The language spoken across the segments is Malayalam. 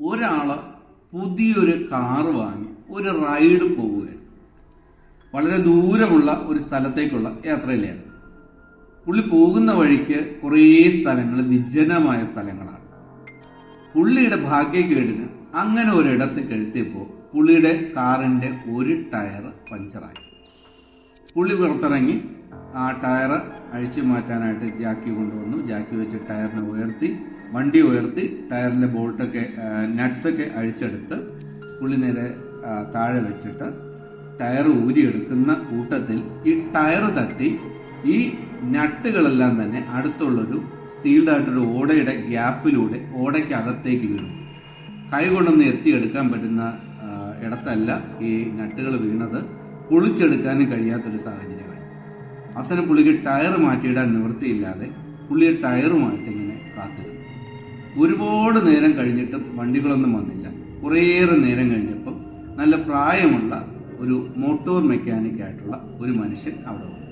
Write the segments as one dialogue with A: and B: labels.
A: ഒരാൾ പുതിയൊരു കാറ് വാങ്ങി ഒരു റൈഡ് പോവുകയാണ് വളരെ ദൂരമുള്ള ഒരു സ്ഥലത്തേക്കുള്ള യാത്രയിലാണ് പുള്ളി പോകുന്ന വഴിക്ക് കുറേ സ്ഥലങ്ങൾ വിജനമായ സ്ഥലങ്ങളാണ്. പുള്ളിയുടെ ഭാഗ്യക്കേടിന് അങ്ങനെ ഒരിടത്ത് കഴുത്തിയപ്പോൾ പുള്ളിയുടെ കാറിന്റെ ഒരു ടയർ പഞ്ചറായി. പുള്ളി പുറത്തിറങ്ങി ആ ടയർ അഴിച്ചു മാറ്റാനായിട്ട് ജാക്കി കൊണ്ടുവന്നു. ജാക്കി വെച്ച് ടയറിനെ ഉയർത്തി വണ്ടി ഉയർത്തി ടയറിന്റെ ബോൾട്ടൊക്കെ നട്ട്സൊക്കെ അഴിച്ചെടുത്ത് പുള്ളി നേരെ താഴെ വെച്ചിട്ട് ടയർ ഊരിയെടുക്കുന്ന കൂട്ടത്തിൽ ഈ ടയർ തട്ടി ഈ നട്ടുകളെല്ലാം തന്നെ അടുത്തുള്ളൊരു സീൽഡായിട്ടൊരു ഓടയുടെ ഗ്യാപ്പിലൂടെ ഓടയ്ക്ക് അകത്തേക്ക് വീണു. കൈ കൊണ്ടൊന്ന് എത്തിയെടുക്കാൻ പറ്റുന്ന ഇടത്തല്ല ഈ നട്ടുകൾ വീണത്. പൊളിച്ചെടുക്കാനും കഴിയാത്തൊരു സാഹചര്യമായി. അവസാനം പുള്ളിക്ക് ടയർ മാറ്റിയിടാൻ നിവൃത്തിയില്ലാതെ പുള്ളി ടയറുമായിട്ട് ഇങ്ങനെ കാത്തിരുന്നു. ഒരുപാട് നേരം കഴിഞ്ഞിട്ടും വണ്ടികളൊന്നും വന്നില്ല. കുറേയേറെ നേരം കഴിഞ്ഞപ്പം നല്ല പ്രായമുള്ള ഒരു മോട്ടോർ മെക്കാനിക് ആയിട്ടുള്ള ഒരു മനുഷ്യൻ അവിടെ വന്നു.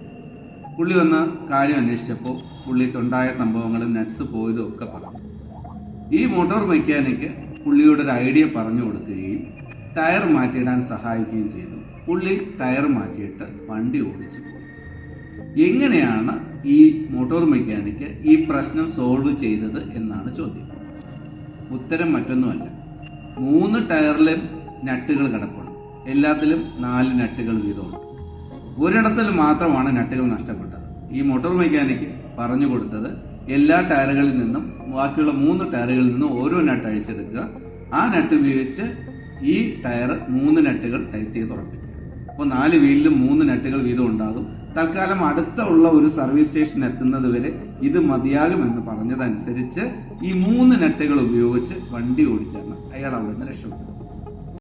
A: പുള്ളി വന്ന കാര്യം അന്വേഷിച്ചപ്പോൾ പുള്ളിക്ക് ഉണ്ടായ സംഭവങ്ങളും നട്സ് പോയതും ഒക്കെ പറഞ്ഞു. ഈ മോട്ടോർ മെക്കാനിക്ക് പുള്ളിയോട് ഒരു ഐഡിയ പറഞ്ഞു കൊടുക്കുകയും ടയർ മാറ്റിയിടാൻ സഹായിക്കുകയും ചെയ്തു. പുള്ളി ടയർ മാറ്റിയിട്ട് വണ്ടി ഓടിച്ചു. എങ്ങനെയാണ് ഈ മോട്ടോർ മെക്കാനിക്ക് ഈ പ്രശ്നം സോൾവ് ചെയ്തത് എന്നാണ് ചോദ്യം. ഉത്തരം മറ്റൊന്നുമല്ല. മൂന്ന് ടയറിലും നട്ടുകൾ കിടപ്പുണ്ട്. എല്ലാത്തിലും നാല് നട്ടുകൾ വീതമുണ്ട്. ഒരിടത്തിൽ മാത്രമാണ് നട്ടുകൾ നഷ്ടപ്പെട്ടത്. ഈ മോട്ടോർ മെക്കാനിക്ക് പറഞ്ഞു കൊടുത്തത് എല്ലാ ടയറുകളിൽ നിന്നും ബാക്കിയുള്ള മൂന്ന് ടയറുകളിൽ നിന്നും ഓരോ നട്ട് അഴിച്ചെടുക്കുക. ആ നട്ട് ഉപയോഗിച്ച് ഈ ടയർ മൂന്ന് നട്ടുകൾ ടൈറ്റ് ചെയ്ത് ഉറപ്പിക്കുക. അപ്പോൾ നാല് വീലിലും മൂന്ന് നട്ടുകൾ തൽക്കാലം അടുത്ത ഉള്ള ഒരു സർവീസ് സ്റ്റേഷൻ എത്തുന്നത് വരെ ഇത് മതിയാകുമെന്ന് പറഞ്ഞതനുസരിച്ച് ഈ മൂന്ന് നെട്ടുകൾ ഉപയോഗിച്ച് വണ്ടി ഓടിച്ചെന്ന് അയാൾ അവിടെ നിന്ന് രക്ഷപ്പെട്ടത്